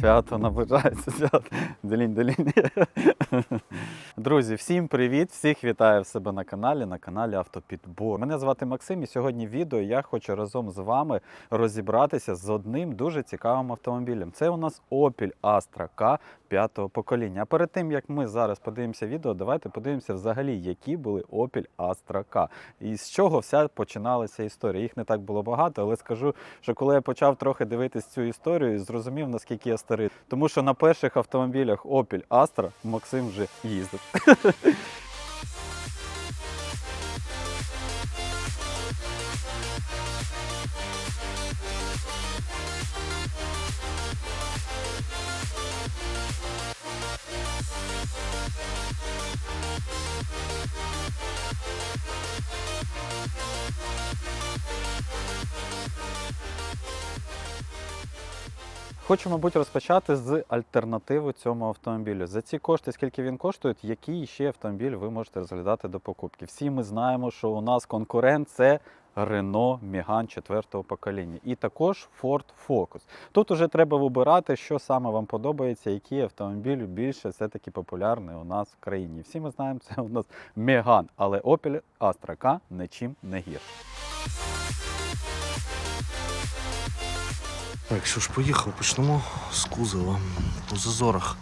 Свято наближається. Свято. Делінь, делінь. Друзі, всім привіт! Всіх вітаю в себе на каналі, на каналі Автопідбор. Мене звати Максим, і сьогодні в відео я хочу разом з вами розібратися з одним дуже цікавим автомобілем. Це у нас Opel Astra K п'ятого покоління. А перед тим як ми зараз подивимося відео, давайте подивимося взагалі, які були Opel Astra K. І з чого вся починалася історія. Їх не так було багато, але скажу, що коли я почав трохи дивитись цю історію, зрозумів, наскільки я старий. Тому що на перших автомобілях Opel Astra Максим вже їздив. Хочу, мабуть, розпочати з альтернативи цьому автомобілю. За ці кошти, скільки він коштує, який ще автомобіль ви можете розглядати до покупки. Всі ми знаємо, що у нас конкурент це Renault Megane 4 покоління і також Ford Focus. Тут уже треба вибирати, що саме вам подобається, який автомобіль більше все-таки популярний у нас в країні. Всі ми знаємо, це у нас Megane, але Opel Astra K нічим не гірше. Так, що ж, поїхали, почнемо з кузова. По зазорах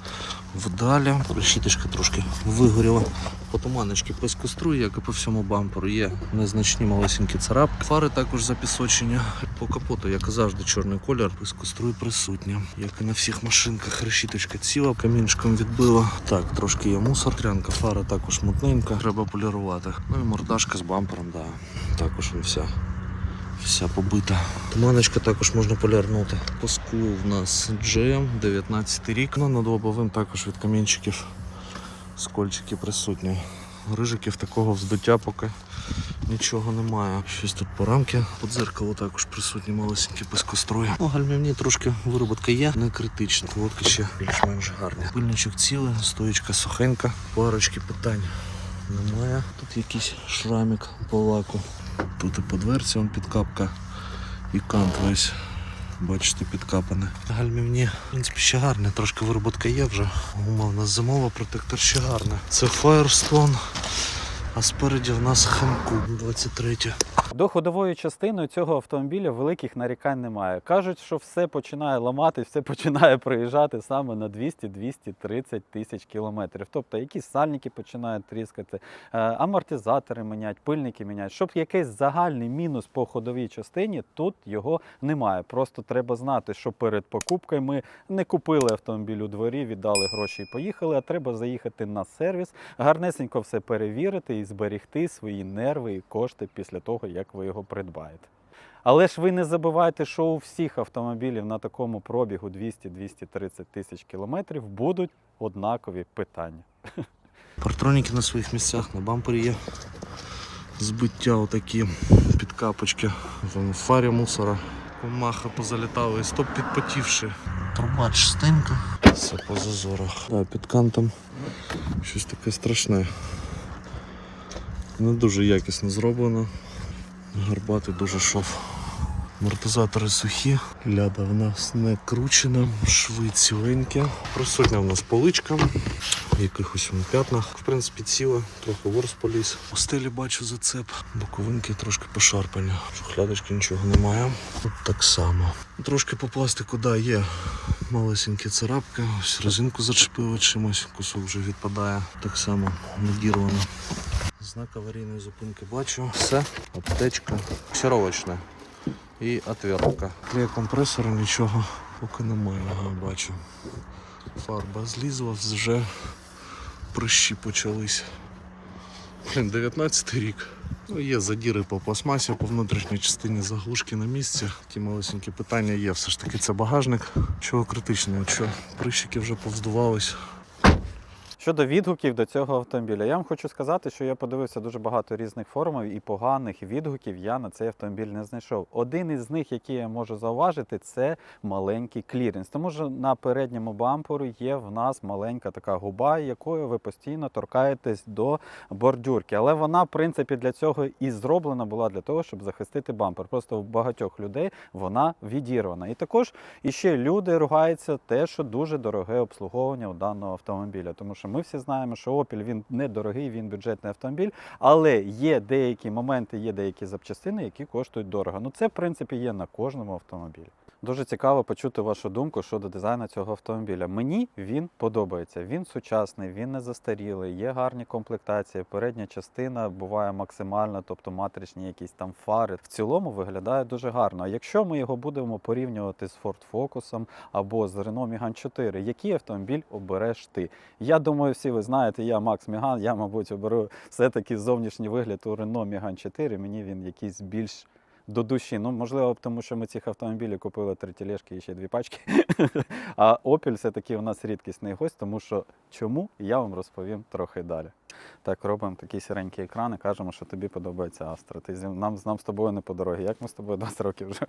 вдалі. Решіточка трошки вигоріла. По туманочки плескоструї, як і по всьому бамперу, є незначні малесенькі царапки. Фари також запісочені. По капоту, як і завжди, чорний колір. Плескоструй присутня. Як і на всіх машинках, решіточка ціла, камінчиком відбила. Так, трошки є мусор. Трянка фара також мутненька. Треба полірувати. Ну і мордашка з бампером, да. Також вся вся побита. Туманочка також можна полярнути. По склу в нас GM 19 рік. Ну, над лобовим також від камінчиків скольчики присутні. Рижиків такого вздуття поки нічого немає. Щось тут по рамки. По дзеркалу також присутні малесенькі пескострої. Ну, гальмівні трошки вироботка є, не критична. Водки ще більш-менш гарні. Пильничок цілий, стоїчка сухенька. Парочки питань немає. Тут якийсь шрамик по лаку. Тут і по дверці вон підкапка і кант весь. Бачите, підкапане. Гальмівні, в принципі, ще гарне, трошки вироботка є вже. Гума в нас зимова, протектор ще гарне. Це Firestone, а спереді в нас Hankook 23. До ходової частини цього автомобіля великих нарікань немає. Кажуть, що все починає ламатись, все починає проїжджати саме на 200-230 тисяч кілометрів. Тобто якісь сальники починають тріскати, е, амортизатори міняють, пильники міняють. Щоб якийсь загальний мінус по ходовій частині, тут його немає. Просто треба знати, що перед покупкою ми не купили автомобіль у дворі, віддали гроші і поїхали. А треба заїхати на сервіс, гарнесенько все перевірити і зберегти свої нерви і кошти після того, як ви його придбаєте. Але ж ви не забувайте, що у всіх автомобілів на такому пробігу 200-230 тисяч кілометрів будуть однакові питання. Партроніки на своїх місцях, на бампері є збиття отакі підкапочки. В фарі мусора. Комаха позалітала і стоп підпотівши. Труба чистенька. Все по зазорах. Да, під кантом щось таке страшне. Не дуже якісно зроблено. Гарбатий дуже шов. Амортизатори сухі, ляда в нас не кручена, шви ціленькі. Присутня в нас поличка, в якихось п'ятнах. В принципі, ціла, трохи ворс поліз. У стелі бачу зацеп, боковинки трошки пошарпані. Шухлядочки нічого немає. Тут так само. Трошки по пластику, да, є малесенькі царапки. Ось резинку зачепили чимось, кусок вже відпадає. Так само надірвано. Знак аварійної зупинки бачу. Все, аптечка. Сіровочна. І отвертка. Клея компресора нічого поки немає, я бачу. Фарба злізла, вже прищі почались. Блін, 19 рік. Ну, є задіри по пластмасі, по внутрішній частині заглушки на місці. Такі малесенькі питання є. Все ж таки це багажник. Чого критичного? Що прищики вже повздувались. Щодо відгуків до цього автомобіля, я вам хочу сказати, що я подивився дуже багато різних форумів і поганих відгуків я на цей автомобіль не знайшов. Один із них, який я можу зауважити, це маленький кліренс. Тому що на передньому бамперу є в нас маленька така губа, якою ви постійно торкаєтесь до бордюрки. Але вона, в принципі, для цього і зроблена була для того, щоб захистити бампер. Просто в багатьох людей вона відірвана. І також іще люди ругаються те, що дуже дороге обслуговування у даного автомобіля. Тому що ми всі знаємо, що Opel він недорогий, він бюджетний автомобіль, але є деякі моменти, є деякі запчастини, які коштують дорого. Ну це в принципі є на кожному автомобілі. Дуже цікаво почути вашу думку щодо дизайну цього автомобіля. Мені він подобається. Він сучасний, він не застарілий, є гарні комплектації. Передня частина буває максимальна, тобто матричні якісь там фари. В цілому виглядає дуже гарно. А якщо ми його будемо порівнювати з Ford Focus або з Renault Megane 4, який автомобіль обереш ти? Я думаю, всі ви знаєте, я Макс Міган. Я, мабуть, оберу все-таки зовнішній вигляд у Renault Megane 4. Мені він якийсь більш до душі. Ну, можливо, тому що ми цих автомобілів купили три тележки і ще дві пачки. А Opel все-таки у нас рідкісний гость, тому що чому я вам розповім трохи далі. Так, робимо такі сіренькі екрани, кажемо, що тобі подобається Астра. Ти нам, нам з тобою не по дорозі. Як ми з тобою 20 років вже?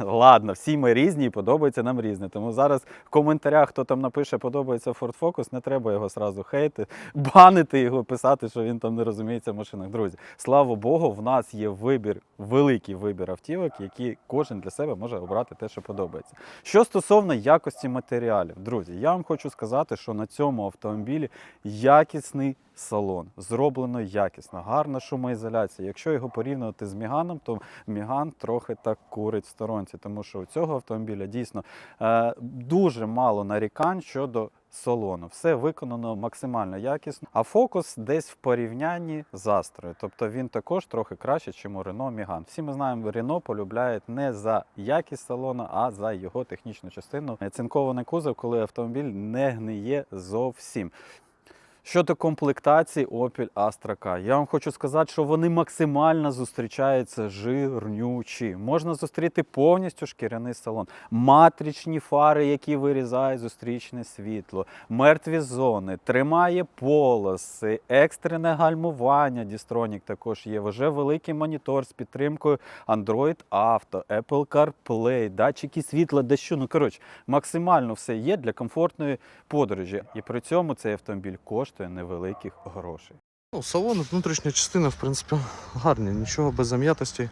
Ладно, всі ми різні і подобається нам різне. Тому зараз в коментарях, хто там напише, подобається Ford Focus, не треба його сразу хейти, банити його, писати, що він там не розуміється в машинах. Друзі, слава Богу, в нас є вибір, великий вибір автівок, які кожен для себе може обрати те, що подобається. Що стосовно якості матеріалів, друзі, я вам хочу сказати, що на цьому автомобілі якісний салон, зроблено якісно, гарна шумоізоляція. Якщо його порівнювати з Міганом, то Міган трохи так курить в сторонці, тому що у цього автомобіля дійсно е, дуже мало нарікань щодо салону. Все виконано максимально якісно. А фокус десь в порівнянні з Астрою. Тобто він також трохи краще, ніж у Renault Megane. Всі ми знаємо, Renault полюбляють не за якість салону, а за його технічну частину. Цинкований кузов, коли автомобіль не гниє зовсім. Щодо комплектації Opel Astra K, я вам хочу сказати, що вони максимально зустрічаються жирнючі. Можна зустріти повністю шкіряний салон, матричні фари, які вирізають зустрічне світло, мертві зони, тримає полоси, екстрене гальмування. Дістронік також є. Вже великий монітор з підтримкою Android Auto, Apple CarPlay, датчики світла, дощу. Ну коротше, максимально все є для комфортної подорожі. І при цьому цей автомобіль коштує невеликих грошей. Ну, салон, внутрішня частина, в принципі, гарні, нічого без зам'ятості.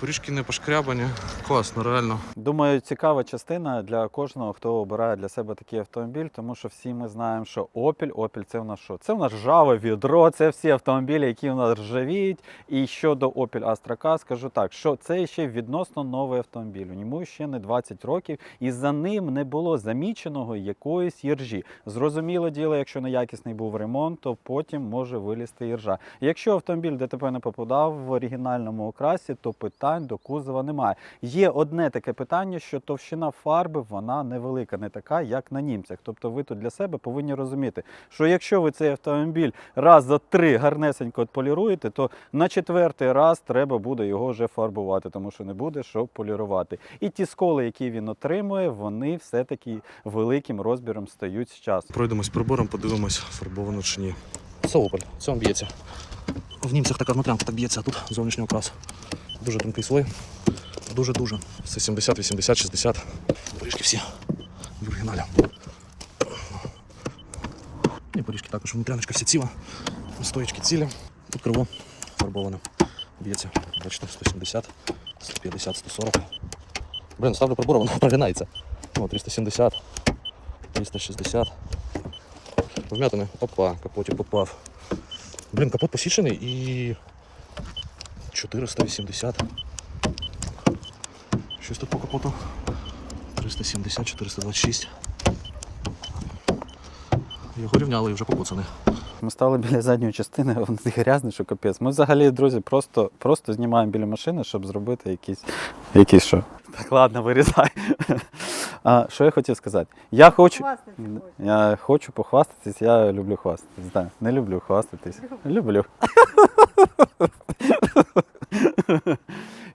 Поріжки не пошкрябані. Класно, реально. Думаю, цікава частина для кожного, хто обирає для себе такий автомобіль, тому що всі ми знаємо, що Opel, Opel це в нас що? Це в нас ржаве відро, це всі автомобілі, які в нас ржавіють. І щодо Opel Astra K, скажу так, що це ще відносно новий автомобіль. Йому ще не 20 років, і за ним не було заміченого якоїсь іржі. Зрозуміло діло, якщо неякісний був ремонт, то потім може вилізти іржа. Якщо автомобіль ДТП не попадав в оригінальному окрасі, то питань до кузова немає. Є одне таке питання, що товщина фарби вона невелика, не така, як на німцях. Тобто ви тут для себе повинні розуміти, що якщо ви цей автомобіль раз за три гарнесенько отполіруєте, то на четвертий раз треба буде його вже фарбувати, тому що не буде що полірувати. І ті сколи, які він отримує, вони все-таки великим розміром стають з часом. Пройдемось прибором, подивимось, фарбовано чи ні. Це він б'ється. В німцях така внутрянка так б'ється, а тут зовнішній окрас. Дуже тонкий слой. Дуже-дуже. Це 70, 80, 60. Поріжки всі в оригіналі. І поріжки також внутряночка вся ціла. Стоїчки цілі. Тут криво фарбоване. Б'ється. Бачите, 170, 150, 140. Блін, ставлю прибор, воно прогинається. О, 370, 360. Вмятини. Опа, капотик попав. Блін, капот посічений і 480. Щось тут по капоту. 370, 426. Його рівняли і вже покоцаний. Ми стали біля задньої частини, а він грязний, що капець. Ми взагалі, друзі, просто, просто знімаємо біля машини, щоб зробити якісь. Якісь що? Так, ладно, вирізай. А, що я хотів сказати? Я хочу. Я хочу похвастатись, я люблю хвастатись. Да. Не люблю хвастатись. Люблю.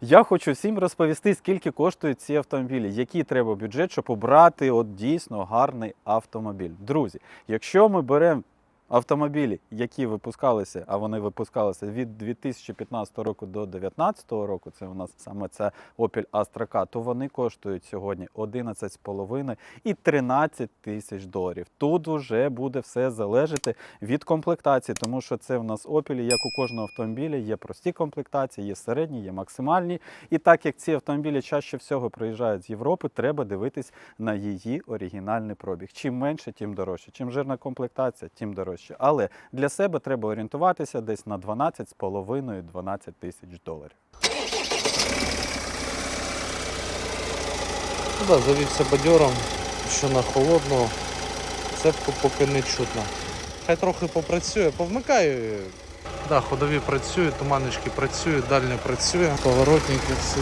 Я хочу всім розповісти, скільки коштують ці автомобілі, який треба бюджет, щоб обрати от дійсно гарний автомобіль. Друзі, якщо ми беремо автомобілі, які випускалися, а вони випускалися від 2015 року до 2019 року, це у нас саме це Opel Astra K, то вони коштують сьогодні 11,5 і 13 тисяч доларів. Тут вже буде все залежати від комплектації, тому що це в нас Opel, як у кожного автомобіля, є прості комплектації, є середні, є максимальні. І так як ці автомобілі чаще всього приїжджають з Європи, треба дивитись на її оригінальний пробіг. Чим менше, тим дорожче. Чим жирна комплектація, тим дорожче. Але для себе треба орієнтуватися десь на 12,5-12 тисяч доларів. Ну да, завівся бадьором, що на холодну. Цепку поки не чутно. Хай трохи попрацює, повмикаю. Да, ходові працюють, туманочки працюють, дальні працює, поворотники все.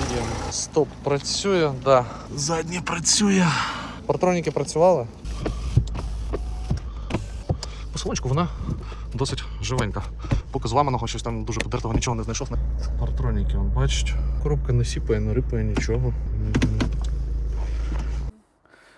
Стоп працює, да. Заднє працює. Партроніки працювали. По салончику вона досить живенька. Поки зламаного щось там дуже подертого нічого не знайшов. Партроніки, он бачить. Коробка не сіпає, не рипає нічого.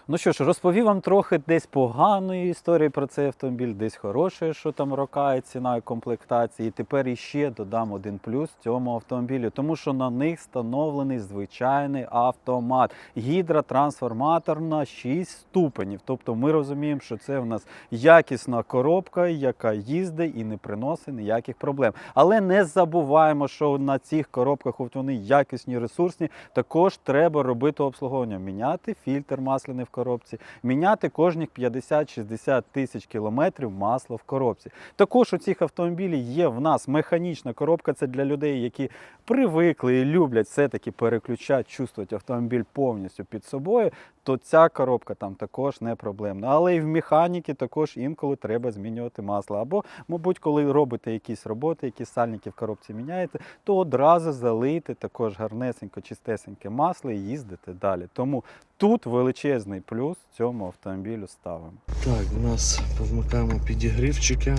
Ну що ж, розповів вам трохи десь поганої історії про цей автомобіль, десь хорошої, що там рокає ціна і комплектації. І тепер іще додам один плюс цьому автомобілю, тому що на них встановлений звичайний автомат. Гідротрансформатор на 6 ступенів. Тобто ми розуміємо, що це в нас якісна коробка, яка їздить і не приносить ніяких проблем. Але не забуваємо, що на цих коробках, от вони якісні, ресурсні, також треба робити обслуговування, міняти фільтр масляний коробці, міняти кожних 50-60 тисяч кілометрів масло в коробці. Також у цих автомобілів є в нас механічна коробка. Це для людей, які привикли і люблять все-таки переключати, чувствувати автомобіль повністю під собою. То ця коробка там також не проблемна. Але і в механіки також інколи треба змінювати масло. Або, мабуть, коли робите якісь роботи, якісь сальники в коробці міняєте, то одразу залийте також гарнесенько, чистесеньке масло і їздите далі. Тому тут величезний плюс цьому автомобілю ставимо. Так, у нас повмикаємо підігрівчики.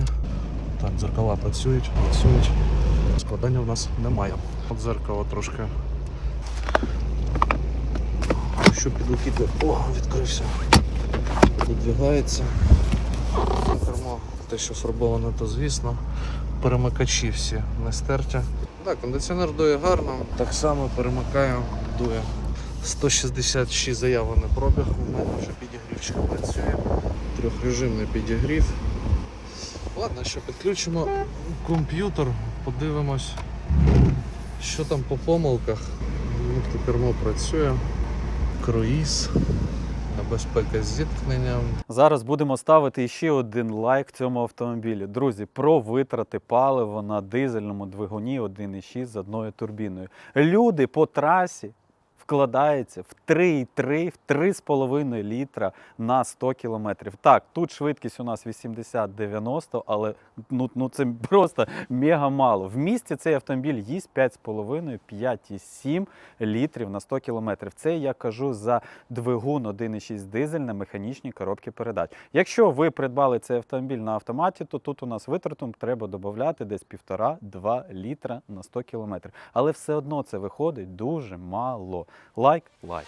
Так, дзеркала працюють, працюють. Складання у нас немає. От дзеркало трошки. Що підлетіти? О, відкрився. Видвигається. Кермо, те, що фарбоване, то звісно. Перемикачі всі не стерті. Так, кондиціонер дує гарно. Так само перемикаю, дує. 166 заявлений пробіг. У мене вже підігрівчик працює. Трьохрежимний підігрів. Ладно, що підключимо комп'ютер, подивимось, що там по помилках. Мультикермо працює. Круїз, безпека з зіткненням. Зараз будемо ставити ще один лайк цьому автомобілі. Друзі, про витрати палива на дизельному двигуні 1,6 з одною турбіною. Люди по трасі вкладаються в 3,3, в 3,5 літра на 100 кілометрів. Так, тут швидкість у нас 80-90, але ну, ну це просто мега мало. В місті цей автомобіль їсть 5,5-5,7 літрів на 100 кілометрів. Це я кажу за двигун 1,6 дизель на механічній коробці передач. Якщо ви придбали цей автомобіль на автоматі, то тут у нас витратом треба додати десь 1,5-2 літра на 100 кілометрів. Але все одно це виходить дуже мало. Лайк, лайк.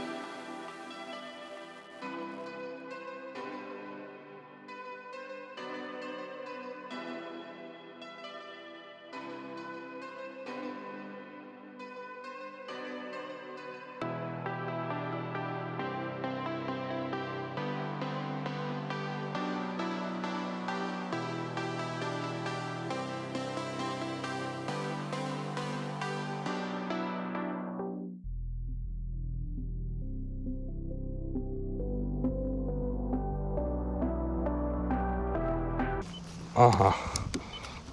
Ага.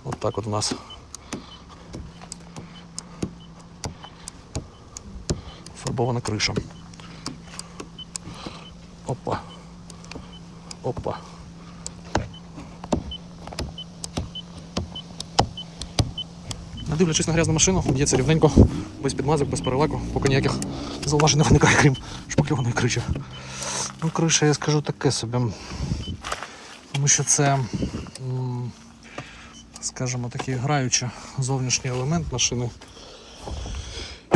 От так от у нас. Фарбована криша. Опа. Опа. Не дивлячись на грязну машину, б'ється рівненько, без підмазок, без перелеку, поки ніяких зауважень не виникає, крім шпакльованої криші. Ну, криша, я скажу таке собі. Тому що це, скажімо, такий граючий зовнішній елемент машини.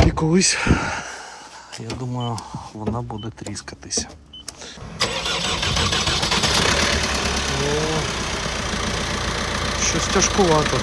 І колись, я думаю, вона буде тріскатися. Щось тяжкувато.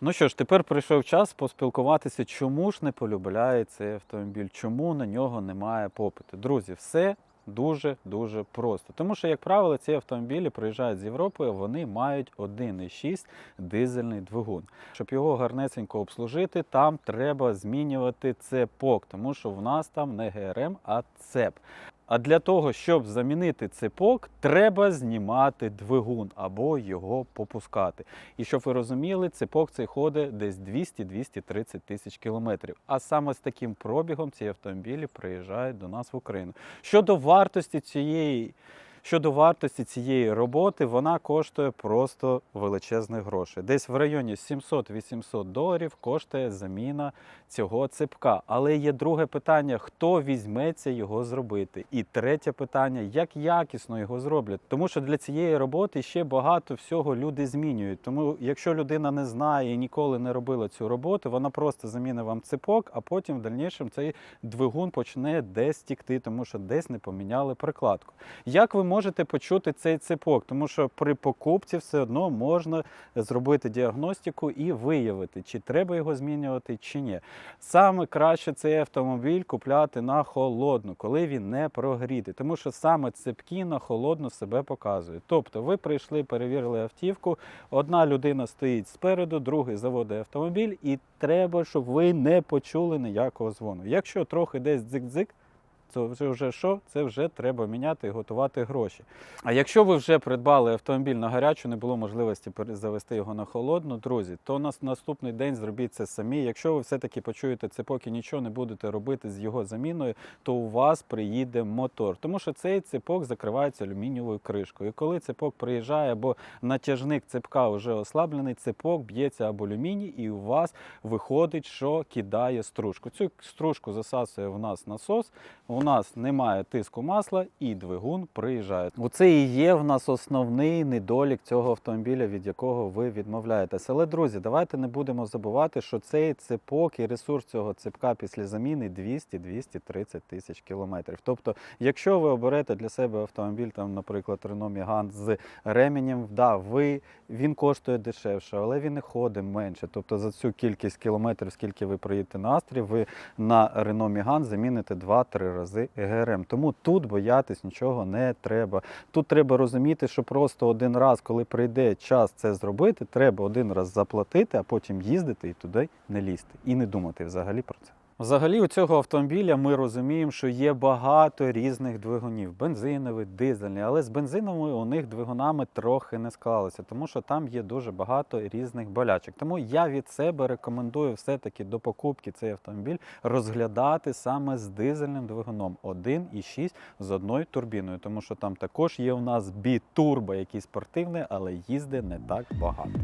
Ну що ж, тепер прийшов час поспілкуватися, чому ж не полюбляє цей автомобіль, чому на нього немає попиту. Друзі, все дуже дуже просто. Тому що, як правило, ці автомобілі приїжджають з Європи, вони мають 1,6 дизельний двигун. Щоб його гарнесенько обслужити, там треба змінювати цепок, тому що в нас там не ГРМ, а цеп. А для того, щоб замінити цепок, треба знімати двигун або його попускати. І щоб ви розуміли, цепок цей ходить десь 200-230 тисяч кілометрів. А саме з таким пробігом ці автомобілі приїжджають до нас в Україну. Щодо вартості цієї. Щодо вартості цієї роботи, вона коштує просто величезних грошей. Десь в районі 700-800 доларів коштує заміна цього цепка. Але є друге питання: хто візьметься його зробити? І третє питання, як якісно його зроблять. Тому що для цієї роботи ще багато всього люди змінюють. Тому, якщо людина не знає і ніколи не робила цю роботу, вона просто замінить вам цепок, а потім в дальнішому цей двигун почне десь тікти, тому що десь не поміняли прикладку. Як ви можете почути цей цепок? Тому що при покупці все одно можна зробити діагностику і виявити, чи треба його змінювати, чи ні. Саме краще цей автомобіль купляти на холодну, коли він не прогрітий, тому що саме цепки на холодну себе показують. Тобто ви прийшли, перевірили автівку, одна людина стоїть спереду, другий заводить автомобіль, і треба, щоб ви не почули ніякого дзвону. Якщо трохи десь дзик-дзик, це вже що? Це вже треба міняти і готувати гроші. А якщо ви вже придбали автомобіль на гарячу, не було можливості завести його на холодну, друзі, то на наступний день зробіть це самі. Якщо ви все-таки почуєте цепок і нічого не будете робити з його заміною, то у вас приїде мотор. Тому що цей цепок закривається алюмінієвою кришкою. І коли цепок приїжджає, або натяжник цепка вже ослаблений, цепок б'ється об алюміній, і у вас виходить, що кидає стружку. Цю стружку засасує в нас насос. У нас немає тиску масла і двигун приїжджає. Оце і є в нас основний недолік цього автомобіля, від якого ви відмовляєтесь. Але, друзі, давайте не будемо забувати, що цей цепок і ресурс цього цепка після заміни 200-230 тисяч кілометрів. Тобто, якщо ви оберете для себе автомобіль, там, наприклад, Renault Megane з ременем, да, ви, він коштує дешевше, але він і ходить менше. Тобто за цю кількість кілометрів, скільки ви проїдете на Астрі, ви на Renault Megane заміните 2-3 рази ГРМ. Тому тут боятись нічого не треба. Тут треба розуміти, що просто один раз, коли прийде час це зробити, треба один раз заплатити, а потім їздити і туди не лізти. І не думати взагалі про це. Взагалі, у цього автомобіля ми розуміємо, що є багато різних двигунів: бензиновий, дизельний, але з бензиновими у них двигунами трохи не склалося, тому що там є дуже багато різних болячок. Тому я від себе рекомендую все-таки до покупки цей автомобіль розглядати саме з дизельним двигуном 1,6 з одною турбіною, тому що там також є у нас бітурбо, який спортивний, але їздить не так багато.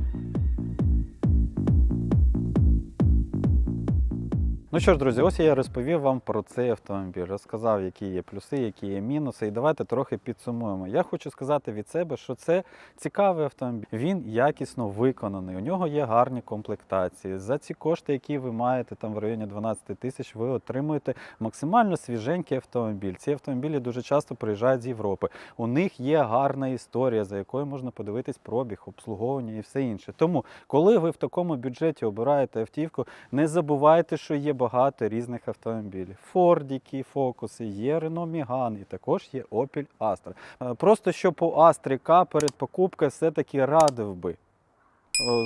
Ну що ж, друзі, ось я розповів вам про цей автомобіль, розказав, які є плюси, які є мінуси. І давайте трохи підсумуємо. Я хочу сказати від себе, що це цікавий автомобіль. Він якісно виконаний. У нього є гарні комплектації. За ці кошти, які ви маєте там в районі 12 тисяч, ви отримуєте максимально свіженький автомобіль. Ці автомобілі дуже часто приїжджають з Європи. У них є гарна історія, за якою можна подивитись пробіг, обслуговування і все інше. Тому, коли ви в такому бюджеті обираєте автівку, не забувайте, що є багато різних автомобілів. Фордіки, фокуси, є Renault Megane і також є Opel Astra. Е, Просто що по K перед покупкою все-таки радив би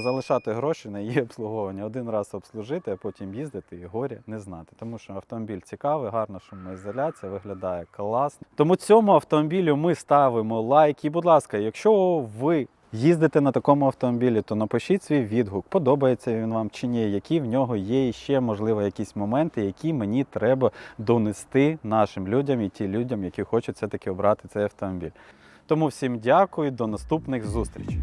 залишати гроші на її обслуговування. Один раз обслужити, а потім їздити і горя не знати. Тому що автомобіль цікавий, гарна шумоізоляція, виглядає класно. Тому цьому автомобілю ми ставимо лайк. І, будь ласка, якщо ви їздите на такому автомобілі, то напишіть свій відгук, подобається він вам чи ні, які в нього є ще, можливо, якісь моменти, які мені треба донести нашим людям і ті людям, які хочуть все-таки обрати цей автомобіль. Тому всім дякую, до наступних зустрічей.